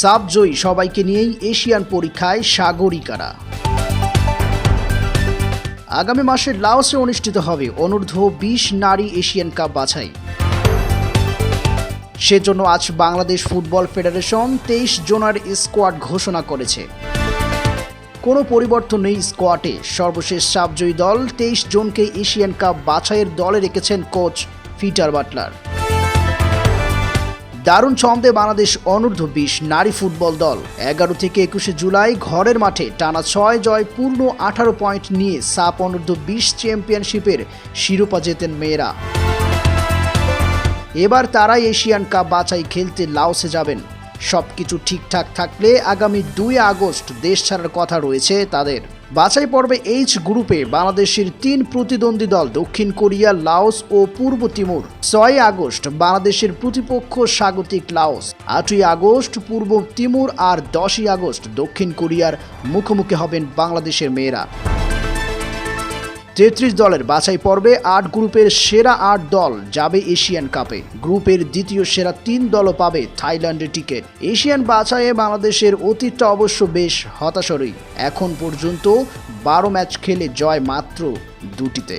সাবজয়ী সবাইকে নিয়েই এশিয়ান পরীক্ষায় সাগরিকারা আগামী মাসে লাওসে অনুষ্ঠিত হবে অনূর্ধ্ব বিশ নারী এশিয়ান কাপ বাছাই। সেজন্য আজ বাংলাদেশ ফুটবল ফেডারেশন তেইশ জনের স্কোয়াড ঘোষণা করেছে। কোনো পরিবর্তন নেই স্কোয়াডে। সর্বশেষ সাবজয়ী দল তেইশ জনকে এশিয়ান কাপ বাছাইয়ের দলে রেখেছেন কোচ ফিটার বাটলার। দারুণ ছন্দে বাংলাদেশ অনূর্ধ্ব বিশ নারী ফুটবল দল। এগারো থেকে একুশে জুলাই ঘরের মাঠে টানা ছয় জয় পূর্ণ আঠারো পয়েন্ট নিয়ে সাপ অনূর্ধ্ব বিশ চ্যাম্পিয়নশিপের শিরোপা জেতেন মেয়েরা। এবার তারাই এশিয়ান কাপ বাছাই খেলতে লাওসে যাবেন। সবকিছু ঠিকঠাক থাকলে আগামী দুই আগস্ট দেশ ছাড়ার কথা রয়েছে তাদের। বাছাই পর্বে এইচ গ্রুপে বাংলাদেশের তিন প্রতিদ্বন্দ্বী দল দক্ষিণ কোরিয়া, লাওস ও পূর্ব তিমুর। ছয় আগস্ট বাংলাদেশের প্রতিপক্ষ স্বাগতিক লাওস। আটই আগস্ট পূর্ব তিমুর আর দশই আগস্ট দক্ষিণ কোরিয়ার মুখোমুখি হবেন বাংলাদেশের মেয়েরা। তেত্রিশ দলের বাছাই পর্বে আট গ্রুপের সেরা আট দল যাবে এশিয়ান কাপে। গ্রুপের দ্বিতীয় সেরা তিন দলও পাবে থাইল্যান্ডের টিকিট এশিয়ান বাছাইয়ে বাংলাদেশের অতীতটা অবশ্য বেশ হতাশরই। এখন পর্যন্ত বারো ম্যাচ খেলে জয় মাত্র দুটিতে।